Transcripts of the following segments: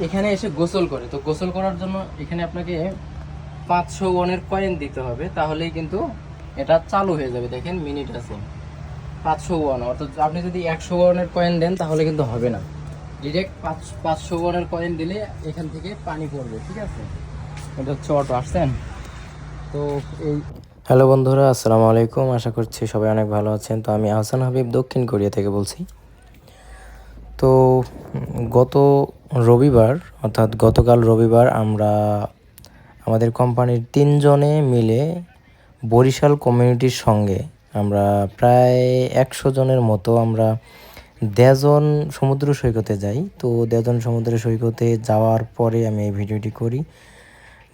এখানে এসে গোসল করে। তো গোসল করার জন্য এখানে আপনাকে পাঁচশো ওয়ানের কয়েন দিতে হবে। তাহলেই কিন্তু এটা চালু হয়ে যাবে। দেখেন, মিনিট আছে। পাঁচশো ওয়ান। অর্থাৎ আপনি যদি একশো ওয়ানের কয়েন দেন, তাহলে কিন্তু হবে না। ডিরেক্ট পাঁচ, পাঁচশো ওয়ানের কয়েন দিলে এখান থেকে পানি পড়বে। ঠিক আছে? এটা হচ্ছে অটো, আসছেন? তো এই হ্যালো বন্ধুরা, আসসালামু আলাইকুম। আশা করছি সবাই অনেক ভালো আছেন। তো আমি আহসান হাবিব দক্ষিণ কোরিয়া থেকে বলছি। তো গত রবিবার, অর্থাৎ গতকাল রবিবার আমরা আমাদের কোম্পানির তিনজনে মিলে বরিশাল কমিউনিটির সঙ্গে আমরা প্রায় একশো জনের মতো আমরা দেজন সমুদ্র সৈকতে যাই। তো দেজন সমুদ্র সৈকতে যাওয়ার পরে আমি এই ভিডিওটি করি।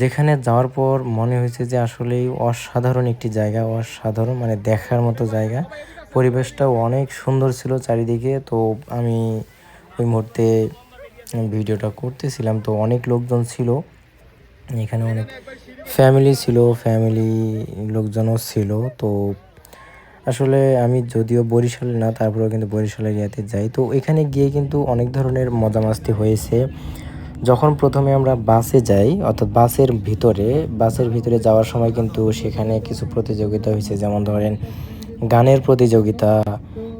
যেখানে যাওয়ার পর মনে হয়েছে যে আসলেই অসাধারণ একটি জায়গা, অসাধারণ মানে দেখার মতো জায়গা। পরিবেশটাও অনেক সুন্দর ছিল চারিদিকে। তো আমি ওই মুহূর্তে ভিডিওটা করতেছিলাম। তো অনেক লোকজন ছিল। এখানে অনেক ফ্যামিলি ছিল ফ্যামিলি লোকজনও ছিল। তো আসলে আমি যদিও বরিশালে না, তারপরেও কিন্তু বরিশালের ইয়াতে যাই। তো এখানে গিয়ে কিন্তু অনেক ধরনের মজা মাস্তি হয়েছে। যখন প্রথমে আমরা বাসে যাই, অর্থাৎ বাসের ভিতরে বাসের ভিতরে যাওয়ার সময় কিন্তু সেখানে কিছু প্রতিযোগিতা হয়েছে। যেমন ধরেন গানের প্রতিযোগিতা,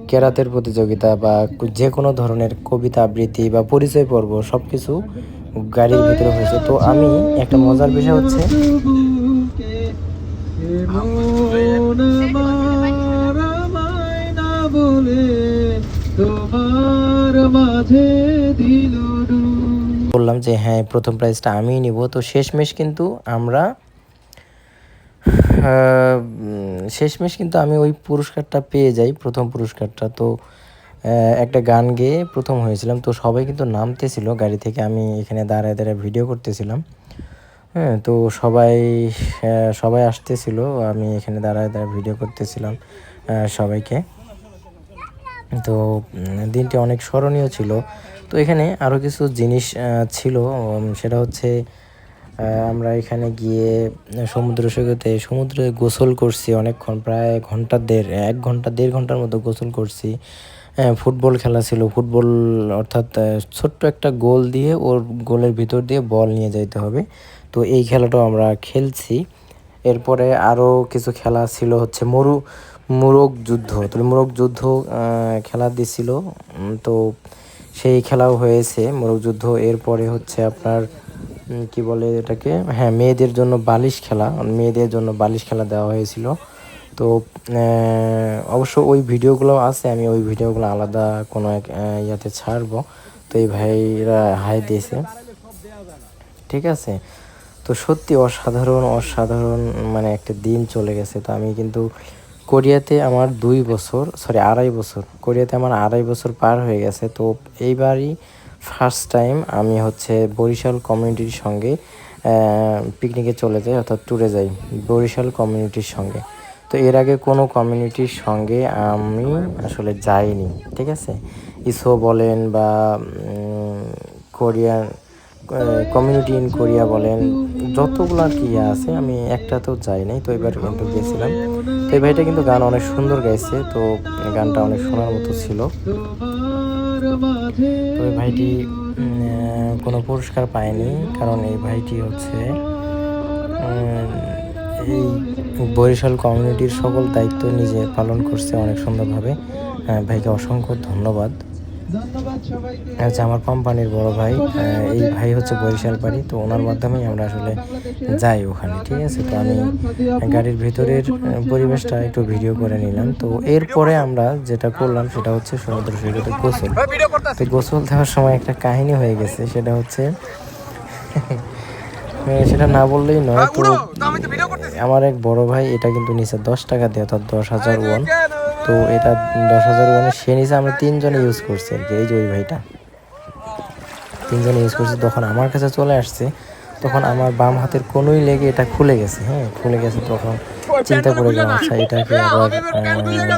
কেরাতের প্রতিযোগিতা বা যে কোনো ধরনের কবিতা আবৃত্তি বা পরিচয় পর্ব সব কিছু গাড়ির ভিতরে হয়েছে। তো আমি একটা মজার বিষয় হচ্ছে, বললাম যে হ্যাঁ প্রথম প্রাইজটা আমিই নিব। তো শেষমেশ কিন্তু আমরা শেষমেশ কিন্তু আমি ওই পুরস্কারটা পেয়ে যাই, প্রথম পুরস্কারটা। তো একটা গান গেয়ে প্রথম হয়েছিলাম। তো সবাই কিন্তু নামতেছিল গাড়ি থেকে, আমি এখানে দাঁড়ায় দাঁড়ায় ভিডিও করতেছিলাম। হ্যাঁ তো সবাই সবাই আসতেছিল, আমি এখানে দাঁড়ায় দাঁড়ায় ভিডিও করতেছিলাম সবাইকে। তো দিনটি অনেক স্মরণীয় ছিল। তো এখানে আরও কিছু জিনিস ছিল সেটা হচ্ছে আমরা এখানে গিয়ে সমুদ্র সৈকতে সমুদ্রে গোসল করছি অনেকক্ষণ প্রায় ঘণ্টা দেড় এক ঘণ্টা দেড় ঘণ্টার মতো গোসল করছি। হ্যাঁ, ফুটবল খেলা ছিল ফুটবল অর্থাৎ ছোট্ট একটা গোল দিয়ে ওর গোলের ভিতর দিয়ে বল নিয়ে যাইতে হবে। তো এই খেলাটাও আমরা খেলছি। এরপরে আরও কিছু খেলা ছিল হচ্ছে মরু মোরগ যুদ্ধ। তো মোরগ যুদ্ধ খেলা দিছিল। তো সেই খেলাও হয়েছে মোরগ যুদ্ধ। এরপরে হচ্ছে আপনার কি বলে এটাকে? হ্যাঁ মেয়েদের জন্য বালিশ খেলা। মেয়েদের জন্য বালিশ খেলা দেওয়া হয়েছিল। তো অবশ্য ওই ভিডিওগুলো আছে, আমি ওই ভিডিওগুলো আলাদা কোনো এক ইয়াতে ছাড়বো। তো এই ভাইরা হাই দিয়েছে। ঠিক আছে? তো সত্যি অসাধারণ অসাধারণ মানে একটা দিন চলে গেছে। তো আমি কিন্তু কোরিয়াতে আমার দুই বছর সরি আড়াই বছর, কোরিয়াতে আমার আড়াই বছর পার হয়ে গেছে। তো এইবারই ফার্স্ট টাইম আমি হচ্ছে বরিশাল কমিউনিটির সঙ্গে পিকনিকে চলে যাই, অর্থাৎ ট্যুরে যাই বরিশাল কমিউনিটির সঙ্গে। তো এর আগে কোনো কমিউনিটির সঙ্গে আমি আসলে যাইনি, ঠিক আছে? ইসো বলেন বা কোরিয়ান কমিউনিটি ইন কোরিয়া বলেন, যতগুলো আর কি আছে, আমি একটাতেও যাই নাই, তো এবার কিন্তু গেছিলাম। তো এই ভাইটা কিন্তু গান অনেক সুন্দর গাইছে, তো গানটা অনেক শোনার মতো ছিল। এই ভাইটি কোনো পুরস্কার পায়নি, কারণ এই ভাইটি হচ্ছে এই বরিশাল কমিউনিটির সকল দায়িত্ব নিজে পালন করছে অনেক সুন্দরভাবে। ভাইকে অসংখ্য ধন্যবাদ। হচ্ছে আমার কোম্পানির বড় ভাই এই ভাই হচ্ছে বরিশাল বাড়ি তো ওনার মাধ্যমেই আমরা আসলে যাই ওখানে ঠিক আছে? তো আমি গাড়ির ভিতরের পরিবেশটা একটু ভিডিও করে নিলাম। তো এরপরে আমরা যেটা করলাম সেটা হচ্ছে সমুদ্র সৈকতে গোসল। তো গোসল দেওয়ার সময় একটা কাহিনী হয়ে গেছে সেটা হচ্ছে সেটা না বললেই নয় তো আমার এক বড় ভাই এটা কিন্তু নিচে দশ টাকা দিয়ে অর্থাৎ দশ হাজার ওয়ান তো এটা দশ হাজার ওয়ানে সে নিচে আমরা তিনজনে ইউজ করছি আর কি এই যে ওই ভাইটা। তিনজনে ইউজ করছি তখন আমার কাছে চলে আসছে তখন আমার বাম হাতের কোনোই লেগে এটা খুলে গেছে হ্যাঁ খুলে গেছে তখন চিন্তা করে গেলাম আচ্ছা এটাকে আবার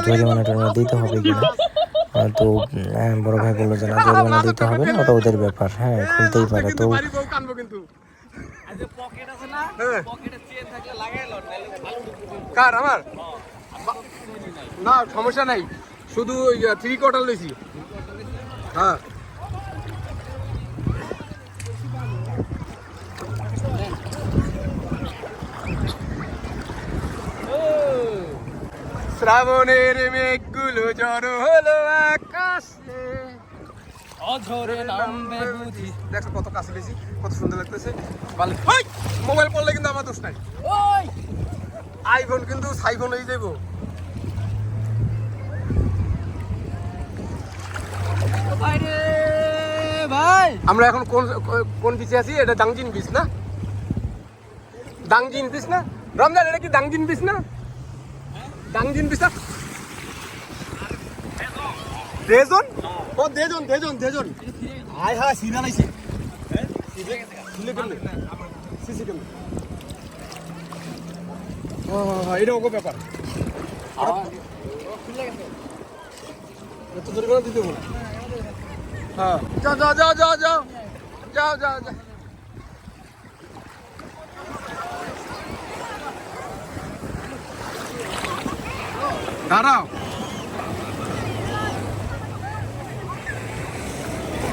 জরিমানা টরিমানা দিতে হবে আহ, তো বড় ভাই বলল যে না জরিমানা দিতে হবে না ওটা ওদের ব্যাপার হ্যাঁ খুলতেই পারে। তো কার আমার? না সমস্যা নাই। শুধু ওই থ্রি কোয়ার্টার লইছি। হ্যাঁ। শ্রাবণের মেঘগুলো জড়ো হলো আকাশে। অঝরে নামবে বুঝি। দেখো কত কাছে বেশি কত সুন্দর লাগতেছে। ভালো! মোবাইল পড়লে কিন্তু আমার দোষ নাই। ওই! আইফোন কিন্তু সাইফোন হয়ে যাব ভাই। আমরা এখন কোন কোন বিচে আছি? এটা দাংজিন বিচ না? দাংজিন বিচ না? রমজান এটা কি দাংজিন বিচ না? দাংজিন বিচ না? দেজন ও দেজন দেজন দেজন সিরা লাইছে সিলে কেমনে সিসি ও এটা ওগো ব্যাপার। এত দূরে দিতে হবে। হ্যাঁ যাও যাও যাও যাও যাও যাও যাও যাও দাঁড়াও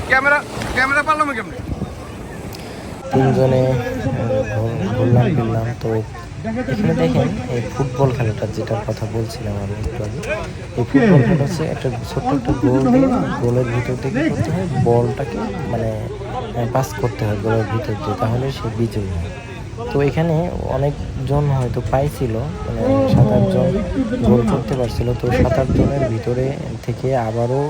ক্যামেরা ক্যামেরা পারলাম কেমনে তিনজনে আহ, ঘুর- ঘুরলাম ফিরলাম তো এখানে দেখেন এই ফুটবল খেলাটা যেটার কথা বলছিলাম আমি একটু আগে এই ফুটবল খেলা হচ্ছে একটা ছোট্ট একটা গোল দিয়ে গোলের ভিতর থেকে করতে হয় বলটাকে মানে পাস করতে হয় গোলের ভিতর দিয়ে তাহলে সে বিজয়ী হয়। তো এখানে অনেকজন হয়তো পাইছিল মানে সাত আটজন গোল করতে পারছিল তো সাত আটজনের ভিতরে থেকে আবারও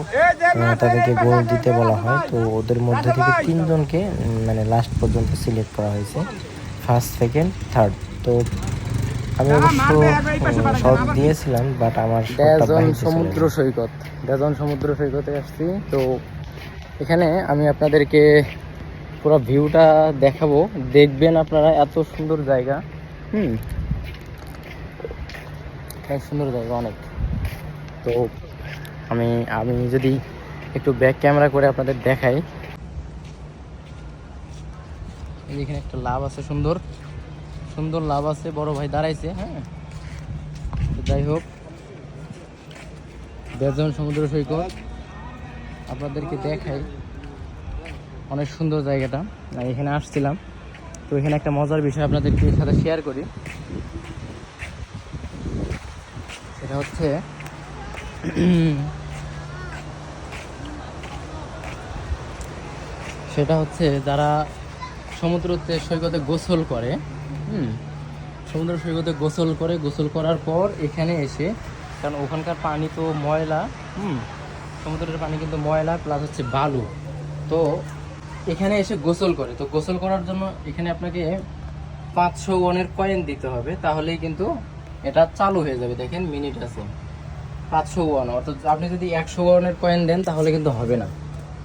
তাদেরকে গোল দিতে বলা হয় তো ওদের মধ্যে থেকে তিনজনকে মানে লাস্ট পর্যন্ত সিলেক্ট করা হয়েছে ফার্স্ট সেকেন্ড থার্ড তো আমি অবশ্য শর্ট দিয়েছিলাম বাট আমার ডেজন সমুদ্র সৈকত। ডেজন সমুদ্র সৈকতে আসছি। তো এখানে আমি আপনাদেরকে পুরো ভিউটা দেখাবো। দেখবেন আপনারা এত সুন্দর জায়গা। হুম। অনেক সুন্দর জায়গা অনেক। তো আমি আমি যদি একটু ব্যাক ক্যামেরা করে আপনাদের দেখাই। এখানে একটা লাভ আছে সুন্দর। সুন্দর লাভ আছে, বড় ভাই দাঁড়াইছে হ্যাঁ? যাই হোক, বেজন সমুদ্র সৈকত, আপনাদেরকে দেখাই অনেক সুন্দর জায়গাটা। এখানে আসছিলাম, তো এখানে একটা মজার বিষয় আপনাদেরকে সাথে শেয়ার করি। সেটা হচ্ছে সেটা হচ্ছে যারা সমুদ্রতে সৈকতে গোসল করে হুম। সমুদ্র সৈকতে গোসল করে, গোসল করার পর এখানে এসে, কারণ ওখানকার পানি তো ময়লা, হুম, সমুদ্রের পানি কিন্তু ময়লা প্লাস হচ্ছে বালু। তো এখানে এসে গোসল করে। তো গোসল করার জন্য এখানে আপনাকে পাঁচশো ওয়ানের কয়েন দিতে হবে। তাহলেই কিন্তু এটা চালু হয়ে যাবে। দেখেন মিনিট আছে। পাঁচশো ওয়ান, অর্থাৎ আপনি যদি একশো ওয়ানের কয়েন দেন, তাহলে কিন্তু হবে না।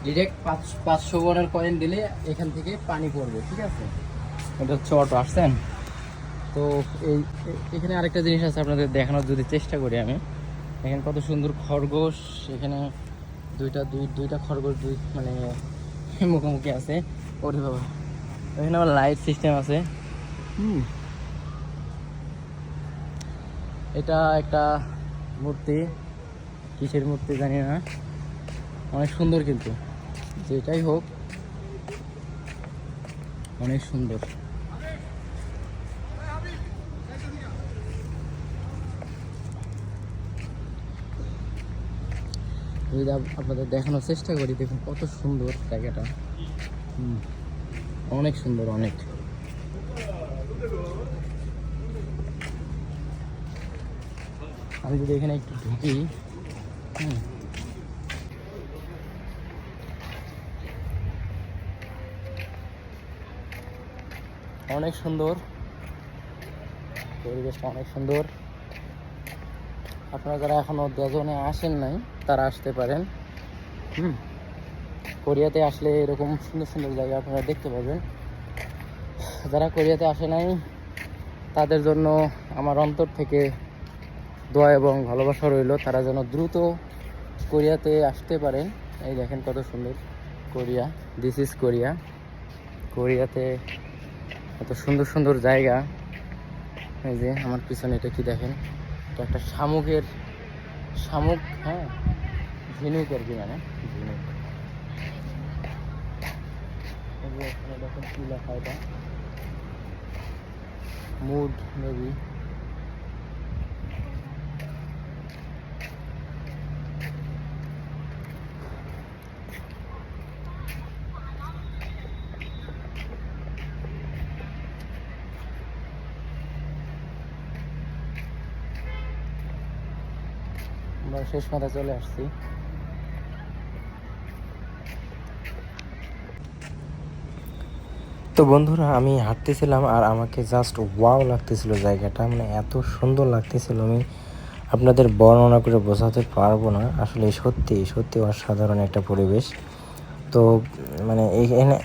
ডিরেক্ট পাঁচ, পাঁচশো ওয়ানের কয়েন দিলে এখান থেকে পানি পড়বে। ঠিক আছে? এটা হচ্ছে অটো আসছেন? তো এই, এখানে আরেকটা জিনিস আছে আপনাদের দেখানোর যদি চেষ্টা করি আমি। এখানে কত সুন্দর খরগোশ, এখানে দুইটা দুই দুইটা খরগোশ দুই মানে মুখোমুখি আছে। ওরে বাবা। এখানে আবার লাইট সিস্টেম আছে। হুম। এটা একটা মূর্তি। কিসের মূর্তি জানি না। অনেক সুন্দর কিন্তু। যেটাই হোক, অনেক সুন্দর। যদি আপনাদের দেখানোর চেষ্টা করি দেখুন কত সুন্দর জায়গাটা। অনেক সুন্দর অনেক। আমি যদি এখানে একটু ঢুকি হুম, অনেক সুন্দর পরিবেশটা অনেক সুন্দর। আপনারা যারা এখনও দেজনে আসেন নাই, তারা আসতে পারেন। হুম। কোরিয়াতে আসলে এরকম সুন্দর সুন্দর জায়গা আপনারা দেখতে পাবেন। যারা কোরিয়াতে আসে নাই, তাদের জন্য আমার অন্তর থেকে দোয়া এবং ভালোবাসা রইল। তারা যেন দ্রুত কোরিয়াতে আসতে পারেন এই দেখেন কত সুন্দর কোরিয়া। দিস ইজ কোরিয়া কোরিয়াতে এত সুন্দর সুন্দর জায়গা। এই যে, আমার পিছনে এটা কি দেখেন? এটা একটা শামুকের, শামুক হ্যাঁ? ঝিনুক আর কি মানে ঝিনুক। দেখুন কি লেখা এটা। মুড মেবি আমরা শেষ মাথায় চলে আসছি। তো বন্ধুরা, আমি হাঁটতেছিলাম আর আমাকে জাস্ট ওয়াও লাগতেছিল জায়গাটা। মানে এত সুন্দর লাগতেছিল, আমি আপনাদের বর্ণনা করে বোঝাতে পারব না। আসলে সত্যি সত্যি অসাধারণ একটা পরিবেশ। তো মানে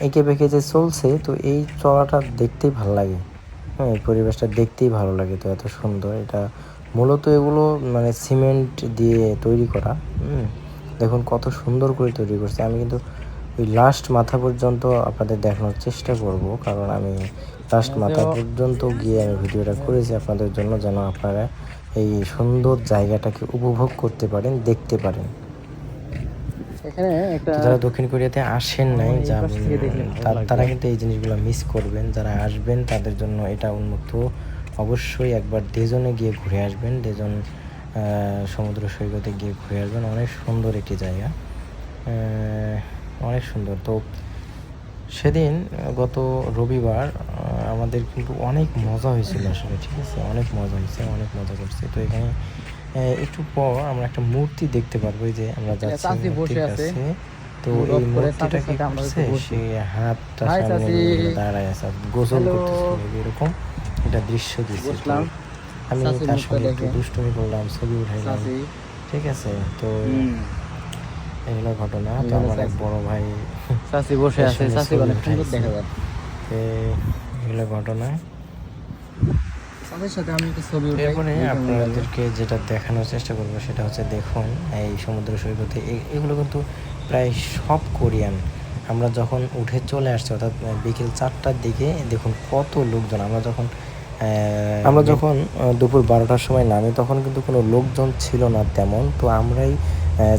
এঁকে বেঁকে যে চলছে, তো এই চলাটা দেখতেই ভালো লাগে। হ্যাঁ এই পরিবেশটা দেখতেই ভালো লাগে তো, এত সুন্দর। এটা মূলত এগুলো মানে সিমেন্ট দিয়ে তৈরি করা দেখুন কত সুন্দর করে তৈরি করছে। আমি কিন্তু ওই লাস্ট মাথা পর্যন্ত আপনাদের দেখানোর চেষ্টা করব কারণ আমি লাস্ট মাথা পর্যন্ত গিয়ে আমি ভিডিওটা করেছি আপনাদের জন্য যেন আপনারা এই সুন্দর জায়গাটাকে উপভোগ করতে পারেন দেখতে পারেন। এখানে একটা যারা দক্ষিণ কোরিয়াতে আসেন নাই। তারা কিন্তু এই জিনিসগুলো মিস করবেন। যারা আসবেন তাদের জন্য এটা উন্মুক্ত অবশ্যই একবার দেজনে গিয়ে ঘুরে আসবেন। দেজন সমুদ্র সৈকতে গিয়ে ঘুরে আসবেন। অনেক সুন্দর একটি জায়গা। অনেক সুন্দর। তো সেদিন গত রবিবার আমাদের কিন্তু অনেক মজা হয়েছিল আসলে ঠিক আছে? অনেক মজা হয়েছে অনেক মজা করছে। তো এখানে একটু পর আমরা একটা মূর্তি দেখতে পারব। যে আমরা যাচ্ছি মূর্তির কাছে। তো এই মূর্তিটা কি করছে? সে হাতটা সামনে দাঁড়ায় আছে গোসল. করতেছিল এরকম। এটা দৃশ্য দিচ্ছে আমি তার সঙ্গে একটু। দুষ্টুমি করলাম ছবি উঠাইলাম। ঠিক আছে তো এগুলো ঘটনা তো আমার এক বড় ভাই চাচি বসে আছে সঙ্গে চাচি ছবি অনেক সুন্দর দেখা যায় এগুলো ঘটনা। একটু এরপরে। আপনাদেরকে যেটা দেখানোর চেষ্টা করব সেটা হচ্ছে দেখুন এই সমুদ্র সৈকতে এগুলো কিন্তু প্রায় সব কোরিয়ান। আমরা যখন উঠে চলে আসছি অর্থাৎ বিকেল চারটার দিকে দেখুন কত লোকজন আমরা যখন আমরা যখন দুপুর বারোটার সময় নামি তখন কিন্তু কোনো লোকজন ছিল না তেমন। তো আমরাই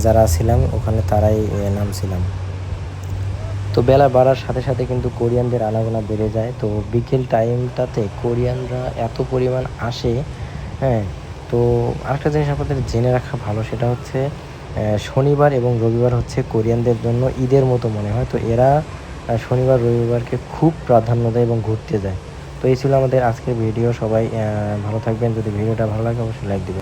যারা ছিলাম ওখানে তারাই নামছিলাম। তো বেলা বাড়ার সাথে সাথে কিন্তু কোরিয়ানদের আনাগোনা বেড়ে যায়। তো বিকেল টাইমটাতে কোরিয়ানরা এত পরিমাণ আসে হ্যাঁ তো আরেকটা জিনিস আপনাদের জেনে রাখা ভালো সেটা হচ্ছে শনিবার এবং রবিবার হচ্ছে কোরিয়ানদের জন্য ঈদের মতো মনে হয়। তো এরা শনিবার রবিবারকে খুব প্রাধান্য দেয় এবং ঘুরতে যায়। তো এই ছিল আমাদের আজকের ভিডিও। সবাই ভালো থাকবেন। যদি ভিডিওটা ভালো লাগে, অবশ্যই লাইক দিবেন।